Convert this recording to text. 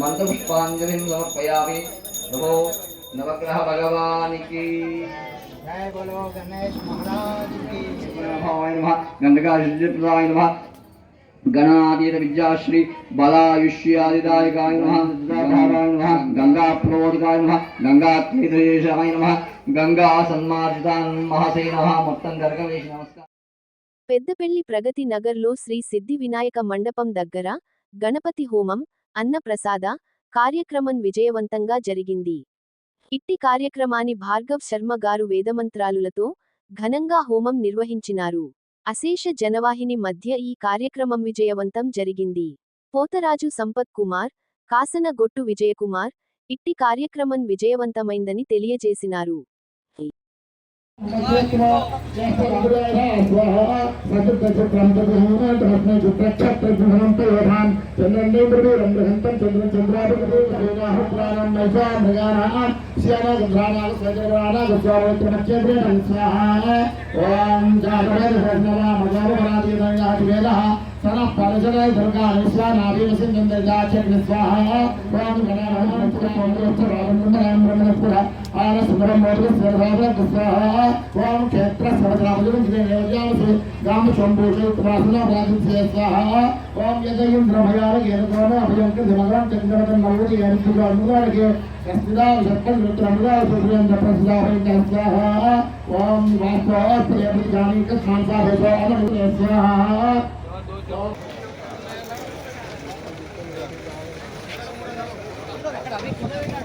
మంత్రపుష్పాంజలిం సమర్పయామి నమో నవగ్రహ భగవానికి గంధకాశుద్ధిప్రదాయ గణాతీత విద్యాశ్రీ బలాయుష్యాదిదాయకాయ నమారాయ నమ గంగాప్రమోదికాయ నమ గంగాతీతదేశాయ నమ గంగా సన్మార్జితాన్ మహసే నమ మొత్తం గర్గవేషి నమస్కారం పెద్దపెళ్ళి ప్రగతి నగర్లో శ్రీ సిద్ధి వినాయక మండపం దగ్గర గణపతి హోమం అన్నప్రసాద కార్యక్రమం విజయవంతంగా జరిగింది. ఇట్టి కార్యక్రమాన్ని భార్గవ్ శర్మ గారు వేదమంత్రాలులతో ఘనంగా హోమం నిర్వహించినారు. అశేష జనవాహిని మధ్య ఈ కార్యక్రమం విజయవంతం జరిగింది. పోతరాజు సంపత్ కుమార్ కాసనగొట్టు విజయకుమార్ ఇట్టి కార్యక్రమం విజయవంతమైందని తెలియజేసినారు. चतुर्दशक्रन्तगुणान् प्रक्षत्रगुणान्तयोधान् चन्द्रन्दीन्द्रवीरम्बृहन्तं चन्द्रचन्द्राभिगुणानां नैषा मृगाणां श्यानागुणानागुस्वामित्रमक्षेत्रेण स्वाहा ॐ जातवेदसर्वरामजातपराधीतवेदः सनः परशनाय दुर्गा विश्वानाभिवसिं चन्द्रजाचक्र स्वाहा ॐ गणानां ఓం క్షేత్ర గ్రామ శంభూషేత్రాసురాజే స్వాహ ఓం యజయుంద్రమయారగేతోనే అభయంకృతిమగరం చంద్రగతం నవ్వుతి అనుగారికి ఓం వాస్తవానికి స్వాహ అక్కడ